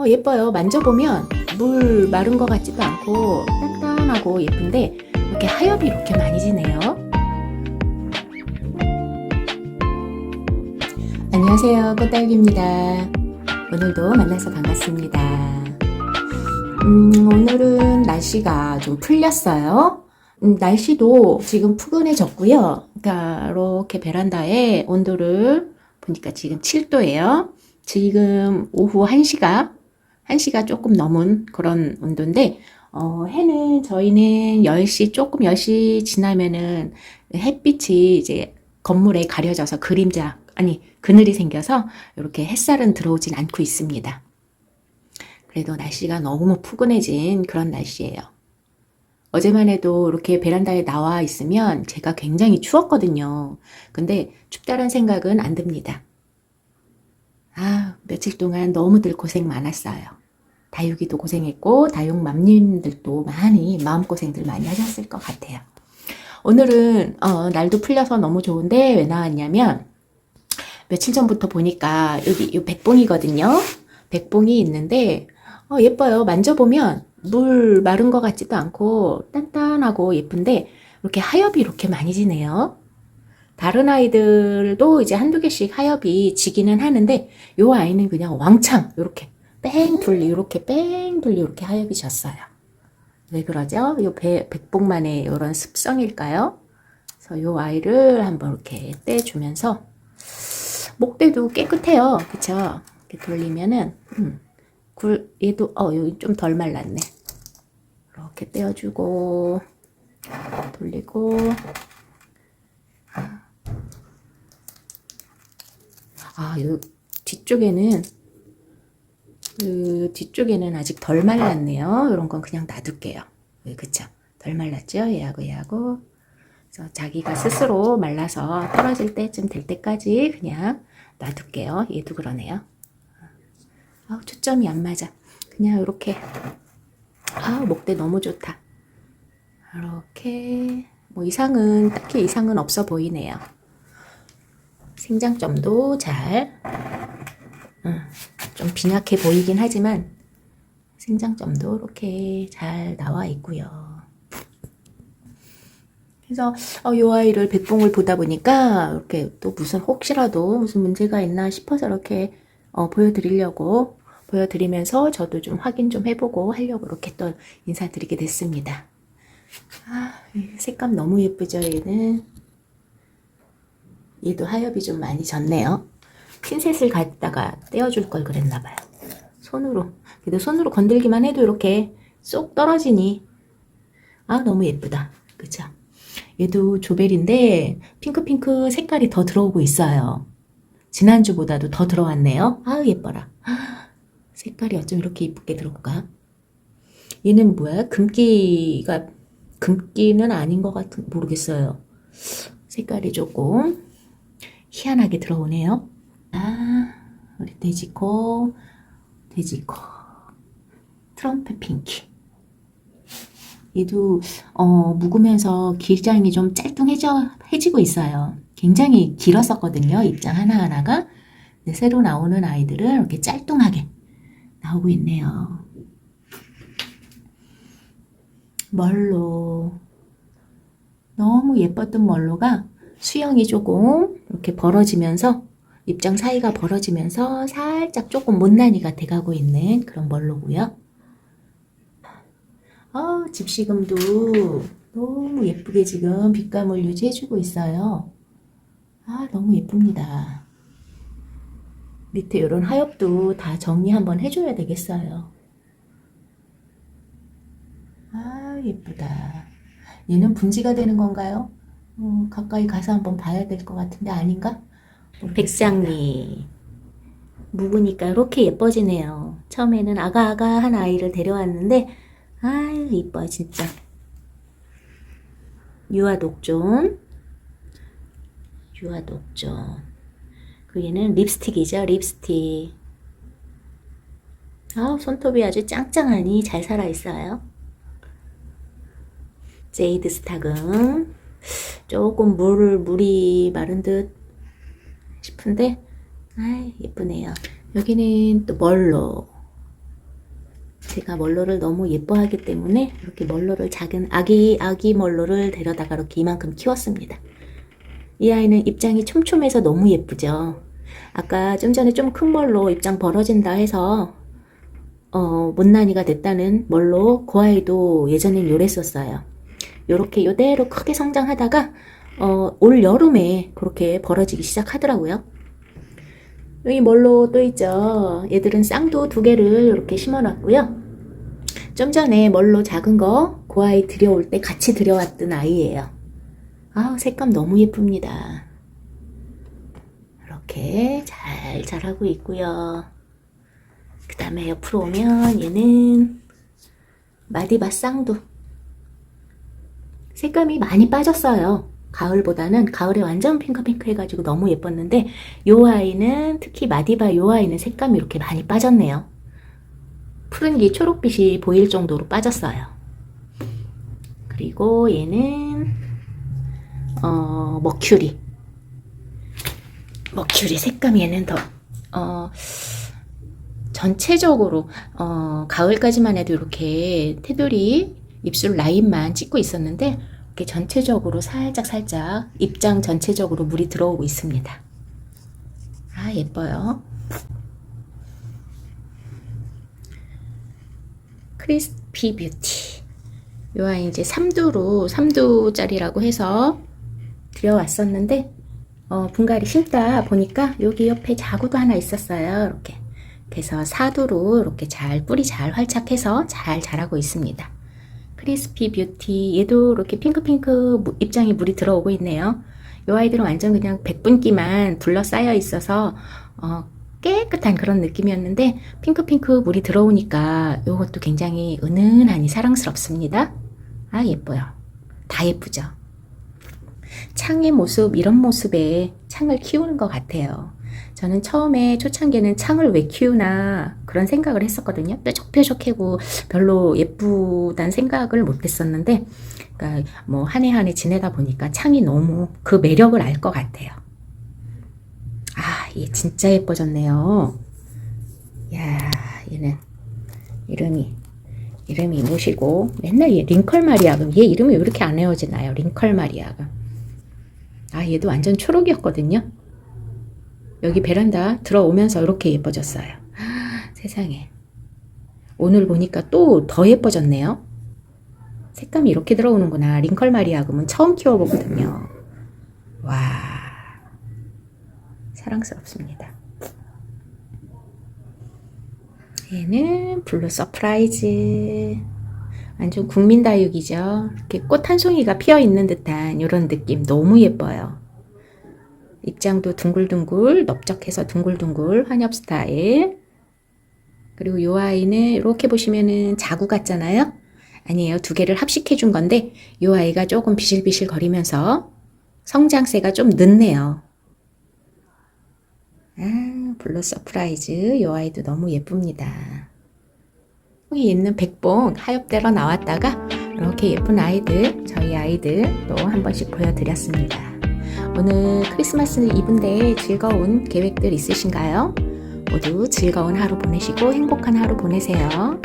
어, 예뻐요. 만져보면 물 마른 것 같지도 않고 단단하고 예쁜데 이렇게 하엽이 이렇게 많이 지네요. 안녕하세요. 꽃딸기입니다. 오늘도 만나서 반갑습니다. 음, 오늘은 날씨가 좀 풀렸어요. 음, 날씨도 지금 푸근해졌고요. 그러니까 이렇게 베란다에 온도를 보니까 지금 7도예요. 지금 오후 1시가 1시가 조금 넘은 그런 온도인데 어, 해는 저희는 10시 조금 10시 지나면은 햇빛이 이제 건물에 가려져서 그림자 아니 그늘이 생겨서 이렇게 햇살은 들어오진 않고 있습니다. 그래도 날씨가 너무 푸근해진 그런 날씨예요. 어제만 해도 이렇게 베란다에 나와 있으면 제가 굉장히 추웠거든요. 근데 춥다는 생각은 안 듭니다. 아, 며칠 동안 너무들 고생 많았어요. 다육이도 고생했고, 다육맘님들도 많이 마음고생들 많이 하셨을 것 같아요. 오늘은, 어, 날도 풀려서 너무 좋은데, 왜 나왔냐면, 며칠 전부터 보니까 여기 요 백봉이거든요. 백봉이 있는데, 어, 예뻐요. 만져보면 물 마른 것 같지도 않고, 단단하고 예쁜데, 이렇게 하엽이 이렇게 많이 지네요. 다른 아이들도 이제 한두 개씩 하엽이 지기는 하는데 요 아이는 그냥 왕창 이렇게 뺑 둘리 이렇게 뺑 둘리 이렇게 하엽이 졌어요. 왜 그러죠? 요 배, 백봉만의 이런 습성일까요? 그래서 요 아이를 한번 이렇게 떼주면서 목대도 깨끗해요. 그쵸? 이렇게 돌리면은 음, 굴 얘도 어 여기 좀 덜 말랐네. 이렇게 떼어주고 돌리고 아, 요 뒤쪽에는 그 뒤쪽에는 아직 덜 말랐네요. 이런 건 그냥 놔둘게요. 네, 그쵸? 덜 말랐죠? 얘하고 얘하고. 그래서 자기가 스스로 말라서 떨어질 때쯤 될 때까지 그냥 놔둘게요. 얘도 그러네요. 아, 초점이 안 맞아. 그냥 이렇게. 아, 목대 너무 좋다. 이렇게 뭐 이상은 딱히 이상은 없어 보이네요. 생장점도 잘, 음, 좀 빈약해 보이긴 하지만 생장점도 이렇게 잘 나와 있고요. 그래서 어, 이 아이를 백봉을 보다 보니까 이렇게 또 무슨 혹시라도 무슨 문제가 있나 싶어서 이렇게 어, 보여드리려고 보여드리면서 저도 좀 확인 좀 해보고 하려고 이렇게 또 인사드리게 됐습니다. 아, 색감 너무 예쁘죠, 얘는. 얘도 하엽이 좀 많이 졌네요. 핀셋을 갖다가 떼어줄 걸 그랬나 봐요. 손으로. 그래도 손으로 건들기만 해도 이렇게 쏙 떨어지니. 아, 너무 예쁘다. 그쵸? 얘도 조벨인데 핑크핑크 색깔이 더 들어오고 있어요. 지난주보다도 더 들어왔네요. 아, 예뻐라. 색깔이 어쩜 이렇게 이쁘게 들어올까? 얘는 뭐야? 금기가, 금기는 아닌 것 같은, 모르겠어요. 색깔이 조금 희한하게 들어오네요. 아, 우리 돼지코, 돼지코, 트럼프 핑키. 얘도 어, 묵으면서 기장이 좀 짤뚱해져 해지고 있어요. 굉장히 길었었거든요. 입장 하나하나가. 근데 새로 나오는 아이들은 이렇게 짤뚱하게 나오고 있네요. 멀로 너무 예뻤던 멀로가 수영이 조금 이렇게 벌어지면서 입장 사이가 벌어지면서 살짝 조금 못난이가 돼가고 있는 그런 멀로고요. 아, 집시금도 너무 예쁘게 지금 빛감을 유지해주고 있어요. 아, 너무 예쁩니다. 밑에 이런 하엽도 다 정리 한번 해줘야 되겠어요. 아, 예쁘다. 얘는 분지가 되는 건가요? 어, 가까이 가서 한번 봐야 될 것 같은데 아닌가? 백상리 묵으니까 이렇게 예뻐지네요. 처음에는 아가아가한 아이를 데려왔는데 아유 이뻐 진짜. 유아 독존 유아 독존 그 얘는 립스틱이죠 립스틱. 아 손톱이 아주 짱짱하니 잘 살아 있어요. 제이드 스타금 조금 물, 물이 마른 듯 싶은데, 아 예쁘네요. 여기는 또 멀로. 제가 멀로를 너무 예뻐하기 때문에 이렇게 멀로를 작은 아기 아기 멀로를 데려다가 이렇게 이만큼 키웠습니다. 이 아이는 입장이 촘촘해서 너무 예쁘죠. 아까 좀 전에 좀 큰 멀로 입장 벌어진다 해서 어, 못난이가 됐다는 멀로 그 아이도 예전엔 요랬었어요. 요렇게 요대로 크게 성장하다가 어, 올 여름에 그렇게 벌어지기 시작하더라고요. 여기 멀로 또 있죠. 얘들은 쌍도 두 개를 이렇게 심어놨고요. 좀 전에 멀로 작은 거, 그 아이 들여올 때 같이 들여왔던 아이예요. 아우, 색감 너무 예쁩니다. 이렇게 잘 자라고 있고요. 그 다음에 옆으로 오면 얘는 마디바 쌍두. 색감이 많이 빠졌어요. 가을보다는 가을에 완전 핑크핑크 해가지고 너무 예뻤는데 요 아이는 특히 마디바 요 아이는 색감이 이렇게 많이 빠졌네요. 푸른기 초록빛이 보일 정도로 빠졌어요. 그리고 얘는 어 머큐리 머큐리 색감 얘는 더 어, 전체적으로 어, 가을까지만 해도 이렇게 테두리 입술 라인만 찍고 있었는데 이렇게 전체적으로 살짝 살짝 입장 전체적으로 물이 들어오고 있습니다. 아 예뻐요. 크리스피 뷰티. 요 아이 이제 3두로 3두짜리라고 해서 들여왔었는데 어, 분갈이 심다 보니까 여기 옆에 자구도 하나 있었어요. 이렇게. 그래서 사두로 이렇게 잘 뿌리 잘 활착해서 잘 자라고 있습니다. 크리스피 뷰티 얘도 이렇게 핑크핑크 무- 입장에 물이 들어오고 있네요. 이 아이들은 완전 그냥 백분기만 둘러싸여 있어서 어, 깨끗한 그런 느낌이었는데 핑크핑크 물이 들어오니까 이것도 굉장히 은은하니 사랑스럽습니다. 아 예뻐요. 다 예쁘죠. 창의 모습 이런 모습에 창을 키우는 것 같아요. 저는 처음에 초창기에는 창을 왜 키우나 그런 생각을 했었거든요. 뾰족뾰족하고 별로 예쁘단 생각을 못했었는데, 그러니까 뭐 한 해 한 해 지내다 보니까 창이 너무 그 매력을 알 것 같아요. 아, 얘 진짜 예뻐졌네요. 야, 얘는 이름이 이름이 뭐시고 맨날 얘 링컬 마리아금 얘 이름이 왜 이렇게 안 외워지나요? 링컬 마리아금. 아, 얘도 완전 초록이었거든요. 여기 베란다 들어오면서 이렇게 예뻐졌어요. 아, 세상에. 오늘 보니까 또 더 예뻐졌네요. 색감이 이렇게 들어오는구나. 링컬 마리아금은 처음 키워보거든요. 와. 사랑스럽습니다. 얘는 블루 서프라이즈. 완전 국민 다육이죠. 이렇게 꽃 한 송이가 피어 있는 듯한 이런 느낌 너무 예뻐요. 입장도 둥글둥글 넓적해서 둥글둥글 환엽 스타일. 그리고 이 아이는 이렇게 보시면은 자구 같잖아요. 아니에요. 두 개를 합식해 준 건데 이 아이가 조금 비실비실 거리면서 성장세가 좀 늦네요. 아, 블루 서프라이즈. 이 아이도 너무 예쁩니다. 여기 있는 백봉 하엽대로 나왔다가 이렇게 예쁜 아이들, 저희 아이들 또 한 번씩 보여드렸습니다. 오늘 크리스마스 이브인데 즐거운 계획들 있으신가요? 모두 즐거운 하루 보내시고 행복한 하루 보내세요.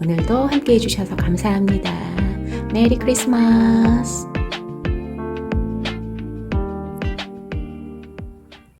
오늘도 함께 해주셔서 감사합니다. 메리 크리스마스!